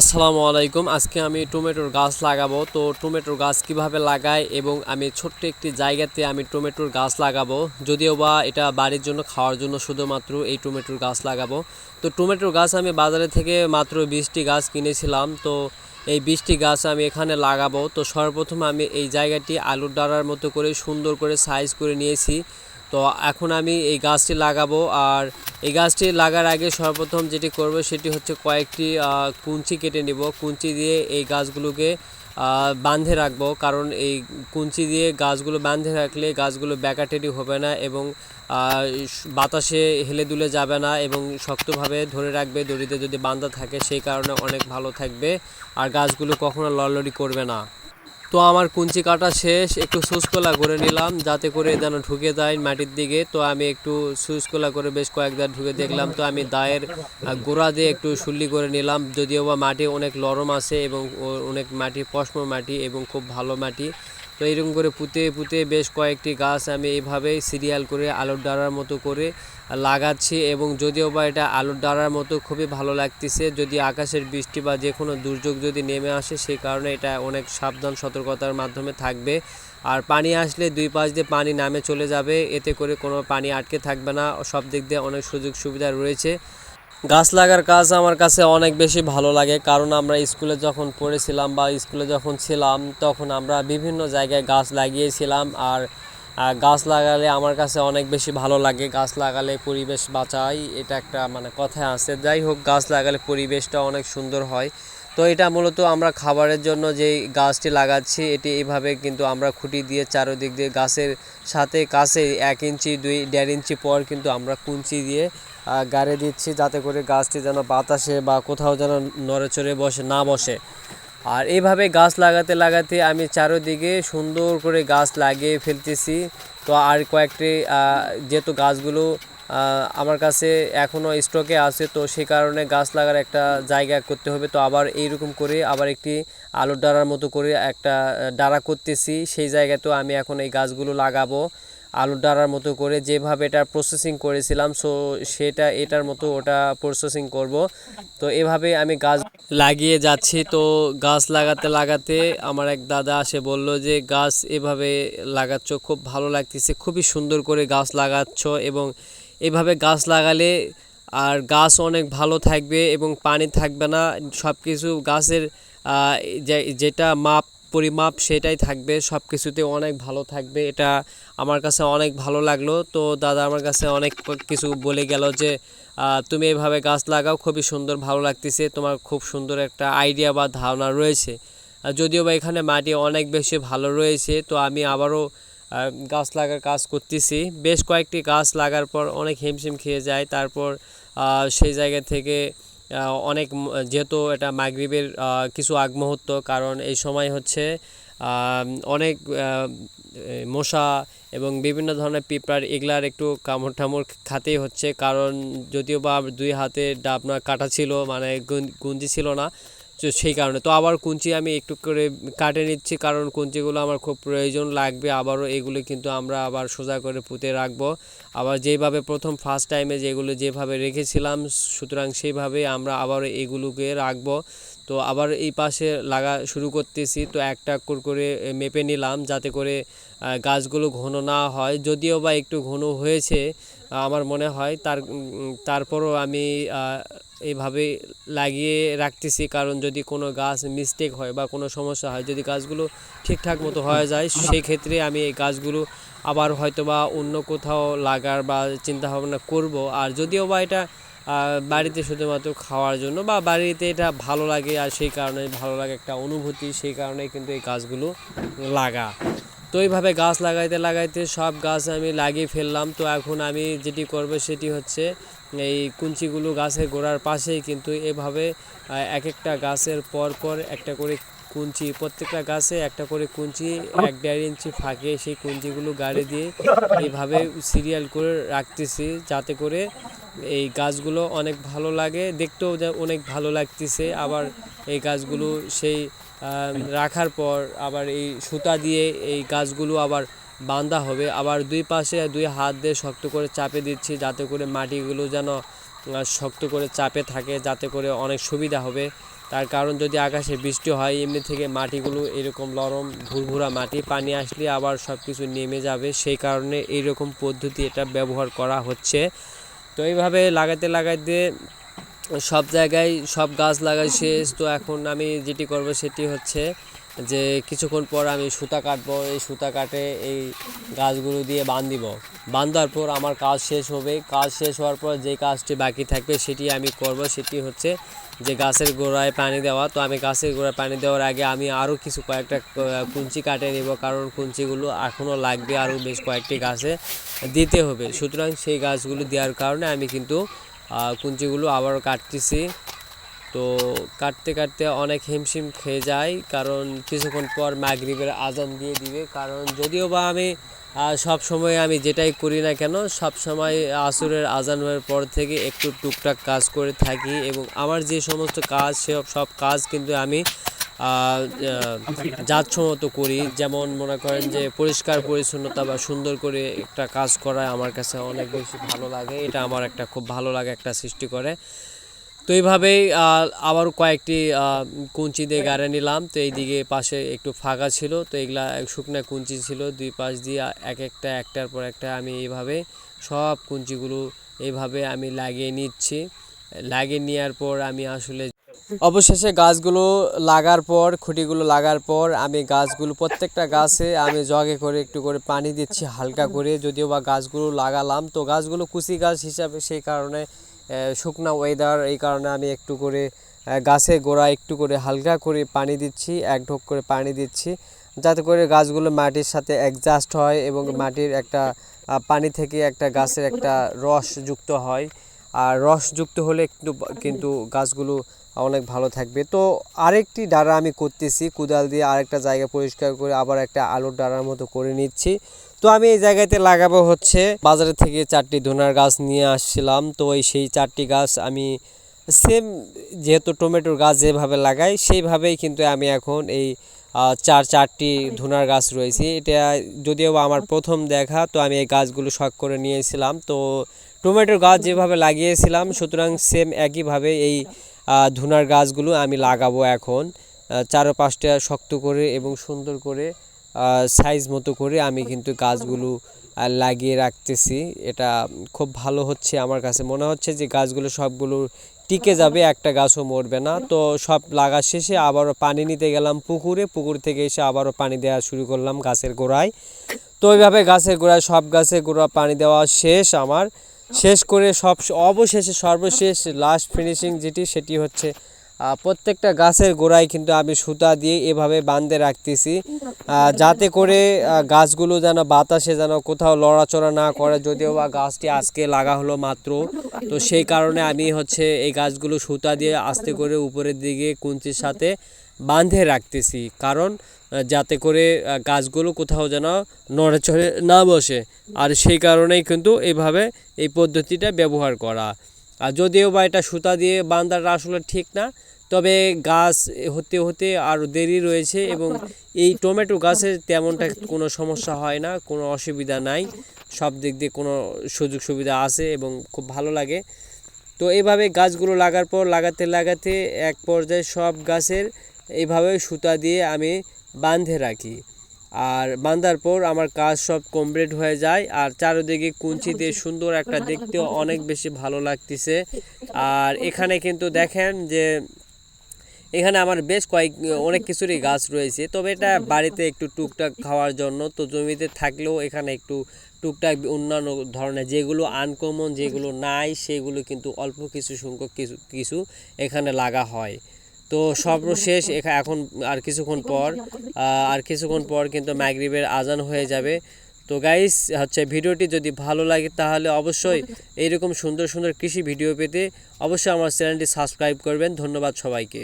আসসালামু আলাইকুম। আজকে আমি টমেটোর গাছ লাগাবো। তো টমেটোর গাছ কীভাবে লাগাই এবং আমি ছোট্ট একটি জায়গাতে আমি টমেটোর গাছ লাগাবো। যদিও বা এটা বাড়ির জন্য, খাওয়ার জন্য শুধুমাত্র এই টমেটোর গাছ লাগাবো। তো টমেটোর গাছ আমি বাজারে থেকে মাত্র বিশটি গাছ কিনেছিলাম। তো এই বিশটি গাছ আমি এখানে লাগাবো। তো সর্বপ্রথম আমি এই জায়গাটি আলুর ডাড়ার মতো করে সুন্দর করে সাইজ করে নিয়েছি। তো এখন আমি এই গাছটি লাগাবো আর এই গাছটি লাগার আগে সর্বপ্রথম যেটি করব সেটি হচ্ছে কয়েকটি কুঞ্চি কেটে নিব। কুঞ্চি দিয়ে এই গাছগুলোকে বাঁধে রাখব। কারণ এই কুঞ্চি দিয়ে গাছগুলো বাঁধে রাখলে গাছগুলো ব্যাকাটেরি হবে না এবং বাতাসে হেলে দুলে যাবে না এবং শক্তভাবে ধরে রাখবে। দড়িতে যদি বাঁধা থাকে সেই কারণে অনেক ভালো থাকবে। আর গাছগুলো কখনো লড়লড়ি করবে না। তো আমার কুঞ্চি কাটা শেষ, একটু সুসকোলা করে নিলাম, যাতে করে যেন ঢুকে যায় মাটির দিকে। তো আমি একটু সুসকোলা করে বেশ কয়েকবার ঢুকে দেখলাম। তো আমি দায়ের গোড়া দিয়ে একটু শুল্লি করে নিলাম, যদিও বা মাটি অনেক নরম আছে এবং অনেক মাটি পশম মাটি এবং খুব ভালো মাটি। তো এরকম করে পুঁতে পুঁতে বেশ কয়েকটি গাছ আমি এইভাবেই সিরিয়াল করে আলুর ডাড়ার মতো করে লাগাচ্ছি এবং যদিও বা এটা আলুর ডাড়ার মতো খুবই ভালো লাগতেছে, যদি আকাশের বৃষ্টি বা যে কোনো দুর্যোগ যদি নেমে আসে সেই কারণে এটা অনেক সাবধান সতর্কতার মাধ্যমে থাকবে। আর পানি আসলে দুই পাশ দিয়ে পানি নামে চলে যাবে, এতে করে কোনো পানি আটকে থাকবে না, সব দিক দিয়ে অনেক সুযোগ সুবিধা রয়েছে। গাছ লাগার কাজ আমার কাছে অনেক বেশি ভালো লাগে, কারণ আমরা স্কুলে যখন পড়েছিলাম বা স্কুলে যখন ছিলাম, তখন আমরা বিভিন্ন জায়গায় গাছ লাগিয়েছিলাম আর গাছ লাগালে আমার কাছে অনেক বেশি ভালো লাগে। গাছ লাগালে পরিবেশ বাঁচাই, এটা একটা মানে কথায় আছে। যাই হোক, গাছ লাগালে পরিবেশটা অনেক সুন্দর হয়। তো এটা মূলত আমরা খাবারের জন্য যে গাছটি লাগাচ্ছি, এটি এইভাবে কিন্তু আমরা খুঁটি দিয়ে চারোদিক দিয়ে গাছের সাথে কাছে এক ইঞ্চি, দুই, দেড় ইঞ্চি পর কিন্তু আমরা কুঞ্চি দিয়ে গাড়ে দিচ্ছি যাতে করে গাছটি যেন বাতাসে বা কোথাও যেন নড়েচড়ে বসে, না বসে। আর এইভাবে গাছ লাগাতে লাগাতে আমি চারদিকে সুন্দর করে গাছ লাগিয়ে ফেলতেছি। তো আর কয়েকটি যেহেতু গাছগুলো আমার কাছে এখনও স্টকে আছে, তো সেই কারণে গাছ লাগার একটা জায়গা করতে হবে। তো আবার এইরকম করে আবার একটি আলুর ডাড়ার মতো করে একটা ডাড়া করতেছি। সেই জায়গাতেও আমি এখন এই গাছগুলো লাগাবো। আলুর ডাড়ার মতো করে যেভাবে এটা প্রসেসিং করেছিলাম সো সেটা এটার মতো ওটা প্রসেসিং করব। তো এভাবে আমি গাছ লাগিয়ে যাচ্ছি। তো গাছ লাগাতে লাগাতে আমার এক দাদা আসে, বলল যে, গাছ এভাবে লাগাচ্ছ, খুব ভালো লাগতেছে, খুবই সুন্দর করে গাছ লাগাচ্ছ। এবং এভাবে গাছ লাগালে আর গাছ অনেক ভালো থাকবে এবং পানি থাকবে না। সব কিছু গাছের যেটা মাপ পরিমাপ সেটাই থাকবে সব কিছুতে অনেক ভালো থাকবে। এটা আমার কাছে অনেক ভালো লাগল। তো দাদা আমার কাছে অনেক কিছু বলে গেল যে তুমি এভাবে গাছ লাগাও, খুবই সুন্দর, ভালো লাগতেছে। তোমার খুব সুন্দর একটা আইডিয়া বা ধারণা রয়েছে। যদিও বা এখানে মাটি অনেক বেশি ভালো রয়েছে, তো আমি আবারও গাছ লাগার কাজ করতেছি। বেশ কয়েকটি গাছ লাগার পর অনেক হিমশিম খেয়ে যায়। তারপর সেই জায়গা থেকে অনেক যেহেতু এটা মাগরিবের কিছু আগ মুহূর্ত কারণ এই সময় হচ্ছে অনেক মশা এবং বিভিন্ন ধরনের পিঁপড়ার এগুলার একটু কামড় ঠামড় খাতেই হচ্ছে। কারণ যদিও বা দুই হাতে ডাবনা কাটা ছিল মানে গুঞ্জি ছিল না তো সেই কারণে। তো আবার কুঞ্চি আমি একটু করে কাটে নিচ্ছি কারণ কুঞ্চিগুলো আমার খুব প্রয়োজন লাগবে। আবারও এগুলো কিন্তু আমরা আবার সোজা করে পুঁতে রাখব। আবার যেভাবে প্রথম ফার্স্ট টাইমে যেগুলো যেভাবে রেখেছিলাম, সুতরাং সেইভাবে আমরা আবার এগুলোকে রাখব। তো আবার এই পাশে লাগা শুরু করতেছি। তো একটা করে মেপে নিলাম যাতে করে গাছগুলো ঘন না হয়। যদিও বা একটু ঘন হয়েছে আমার মনে হয়। তার তারপরও আমি এইভাবে লাগিয়ে রাখতেছি, কারণ যদি কোনো গাছ মিস্টেক হয় বা কোনো সমস্যা হয়, যদি গাছগুলো ঠিকঠাক মতো হয়ে যায় সেই ক্ষেত্রে আমি এই গাছগুলো আবার হয়তো বা অন্য কোথাও লাগার বা চিন্তা ভাবনা করব। আর যদিও বা এটা বাড়িতে শুধুমাত্র খাওয়ার জন্য বা বাড়িতে এটা ভালো লাগে আর সেই কারণে ভালো লাগে একটা অনুভূতি, সেই কারণে কিন্তু এই গাছগুলো লাগা। তো এইভাবে গাছ লাগাইতে লাগাইতে সব গাছ আমি লাগিয়ে ফেললাম। তো এখন আমি যেটি করব সেটি হচ্ছে এই কুঞ্চিগুলো গাছের গোড়ার পাশেই কিন্তু এভাবে এক একটা গাছের পর পর একটা করে কুঞ্চি, প্রত্যেকটা গাছে একটা করে কুঞ্চি এক দেড় ইঞ্চি ফাঁকে সেই কুঞ্চিগুলো গাড়ি দিয়ে এইভাবে সিরিয়াল করে রাখতেছি যাতে করে এই গাছগুলো অনেক ভালো লাগে, দেখতেও যা- অনেক ভালো লাগতেছে। আবার এই গাছগুলো সেই রাখার পর আবার এই সুতা দিয়ে এই গাছগুলো আবার বাঁধা হবে। আবার দুই পাশে দুই হাত দিয়ে শক্ত করে চাপে দিচ্ছি যাতে করে মাটিগুলো যেন শক্ত করে চাপে থাকে, যাতে করে অনেক সুবিধা হবে। তার কারণ যদি আকাশে বৃষ্টি হয়, এমনি থেকে মাটিগুলো এরকম নরম ভুরভুরা মাটি, পানি আসলে আবার সব কিছু নেমে যাবে। সেই কারণে এইরকম পদ্ধতি এটা ব্যবহার করা হচ্ছে। তো এইভাবে লাগাতে লাগাতে সব জায়গায় সব গাছ লাগাই শেষ তো এখন আমি যেটি করব সেটি হচ্ছে যে কিছুক্ষণ পর আমি সুতা কাটবো, এই সুতা কাটে এই গাছগুলো দিয়ে বাঁধিব বাঁধার পর আমার কাজ শেষ হবে। কাজ শেষ হওয়ার পর যে কাজটি বাকি থাকবে সেটি আমি করব। সেটি হচ্ছে যে গাছের গোড়ায় পানি দেওয়া। তো আমি গাছের গোড়ায় পানি দেওয়ার আগে আমি আরও কিছু কয়েকটা কুঞ্চি কাটে নেব। কারণ কুঞ্চিগুলো এখনও লাগবে আরও বেশ কয়েকটি গাছে দিতে হবে। সুতরাং সেই গাছগুলো দেওয়ার কারণে আমি কিন্তু কুঞ্চিগুলো আবারও কাটতেছি। তো কাটতে কাটতে অনেক হিমশিম খেয়ে যায়, কারণ কিছুক্ষণ পর মাগরিবের আজান দিয়ে দিবে। কারণ যদিও বা আমি সব সময় আমি যেটাই করি না কেন, সব সময় আসরের আজান হওয়ার পর থেকে একটু টুকটাক কাজ করে থাকি এবং আমার যে সমস্ত কাজ, সে সব কাজ কিন্তু আমি যাচ্ছমতো করি। যেমন মনে করেন যে পরিষ্কার পরিচ্ছন্নতা বা সুন্দর করে একটা কাজ করা আমার কাছে অনেক বেশি ভালো লাগে। এটা আমার একটা খুব ভালো লাগে একটা সৃষ্টি করে। তো এইভাবেই আবার কয়েকটি কুঞ্চি দিয়ে গাড়ে নিলাম। তো এইদিকে পাশে একটু ফাঁকা ছিল, তো এগুলা শুকনা কুঞ্চি ছিল, দুই পাশ দিয়ে এক একটা, একটার পর একটা আমি এইভাবে সব কুঞ্চিগুলো এইভাবে আমি লাগিয়ে নিচ্ছি। লাগিয়ে নেওয়ার পর আমি আসলে অবশেষে গাছগুলো লাগার পর, খুঁটিগুলো লাগার পর আমি গাছগুলো, প্রত্যেকটা গাছে আমি জগে করে একটু করে পানি দিচ্ছি হালকা করে। যদিও বা গাছগুলো লাগালাম, তো গাছগুলো কুচি গাছ হিসাবে সেই কারণে শুকনা ওয়েদার এই কারণে আমি একটু করে গাছে গোড়া একটু করে হালকা করে পানি দিচ্ছি, এক ঢোক করে পানি দিচ্ছি, যাতে করে গাছগুলো মাটির সাথে অ্যাডজাস্ট হয় এবং মাটির একটা পানি থেকে একটা গাছের একটা রস যুক্ত হয়। আর রস যুক্ত হলে একটু কিন্তু গাছগুলো অনেক ভালো থাকবে। তো আরেকটি ডাঁড়া আমি করতেছি, কুদাল দিয়ে আরেকটা জায়গা পরিষ্কার করে আবার একটা আলুর ডাঁড়ার মতো করে নিচ্ছি। তো আমি এই জায়গাতে লাগাবো হচ্ছে বাজারে থেকে চারটি ধনার গাছ নিয়ে আসছিলাম। তো সেই চারটি গাছ আমি সেম যেহেতু টমেটোর গাছ যেভাবে লাগাই, সেইভাবেই কিন্তু আমি এখন এই চার চারটি ধুনার গাছ রয়েছে। এটা যদিও আমার প্রথম দেখা, তো আমি এই গাছগুলো শখ করে নিয়েছিলাম। তো টমেটোর গাছ যেভাবে লাগিয়েছিলাম, সুতরাং সেম একইভাবে এই ধুনার গাছগুলো আমি লাগাবো এখন। চারপাশটা শক্ত করে এবং সুন্দর করে সাইজ মতো করে আমি কিন্তু গাছগুলো লাগিয়ে রাখতেছি। এটা খুব ভালো হচ্ছে আমার কাছে। মনে হচ্ছে যে গাছগুলো সবগুলো টিকে যাবে, একটা গাছও মরবে না। তো সব লাগা শেষে আবারও পানি নিতে গেলাম পুকুরে। পুকুর থেকে এসে আবারও পানি দেওয়া শুরু করলাম গাছের গোড়ায়। তো ওইভাবে গাছের গোড়ায় সব গাছের গোড়া পানি দেওয়া শেষ আমার। শেষ করে সব অবশেষে সর্বশেষ লাস্ট ফিনিশিং যেটি, সেটি হচ্ছে প্রত্যেকটা গাছের গোড়ায় কিন্তু আমি সুতা দিয়ে এভাবে বাঁধে রাখতেছি। যাতে করে গাছগুলো যেন বাতাসে যেন কোথাও লড়াচড়া না করে, যদিও বা গাছটি আজকে লাগা হলো মাত্র। তো সেই কারণে আমি হচ্ছে এই গাছগুলো সুতা দিয়ে আস্তে করে উপরের দিকে কুঞ্চির সাথে বাঁধে রাখতেছি। কারণ যাতে করে গাছগুলো কোথাও যেন নড়েচড়ে না বসে। আর সেই কারণেই কিন্তু এইভাবে এই পদ্ধতিটা ব্যবহার করা। আর যদিও বা এটা সুতা দিয়ে বাঁধাটা আসলে ঠিক না, তবে গাছ হতে হতে আরও দেরি রয়েছে এবং এই টমেটো গাছের তেমনটা কোনো সমস্যা হয় না, কোনো অসুবিধা নাই। সব দিক দিয়ে কোনো সুযোগ সুবিধা আছে এবং খুব ভালো লাগে। তো এইভাবে গাছগুলো লাগার পর, লাগাতে লাগাতে এক পর্যায়ে সব গাছের এইভাবে সুতা দিয়ে আমি বাঁধে রাখি। আর বাঁধার পর আমার কাজ সব কমপ্লিট হয়ে যায় আর চারিদিকে কুঞ্চি দিয়ে সুন্দর একটা দেখতেও অনেক বেশি ভালো লাগতেছে। আর এখানে কিন্তু দেখেন যে, এখানে আমার বেশ কয়েক, অনেক কিছুরই গাছ রয়েছে। তবে এটা বাড়িতে একটু টুকটাক খাওয়ার জন্য, তো জমিতে থাকলেও এখানে একটু টুকটাক অন্যান্য ধরনের যেগুলো আনকমন যেগুলো নাই, সেগুলো কিন্তু অল্প কিছু সংখ্যক কিছু কিছু এখানে লাগা হয়। তো সর্বশেষ এখা- এখন আর কিছুক্ষণ পর আর কিছুক্ষণ পর কিন্তু ম্যাগরিবের আজান হয়ে যাবে। তো গাইস হচ্ছে ভিডিওটি যদি ভালো লাগে তাহলে অবশ্যই এইরকম সুন্দর সুন্দর কৃষি ভিডিও পেতে অবশ্যই আমার চ্যানেলটি সাবস্ক্রাইব করবেন। ধন্যবাদ সবাইকে।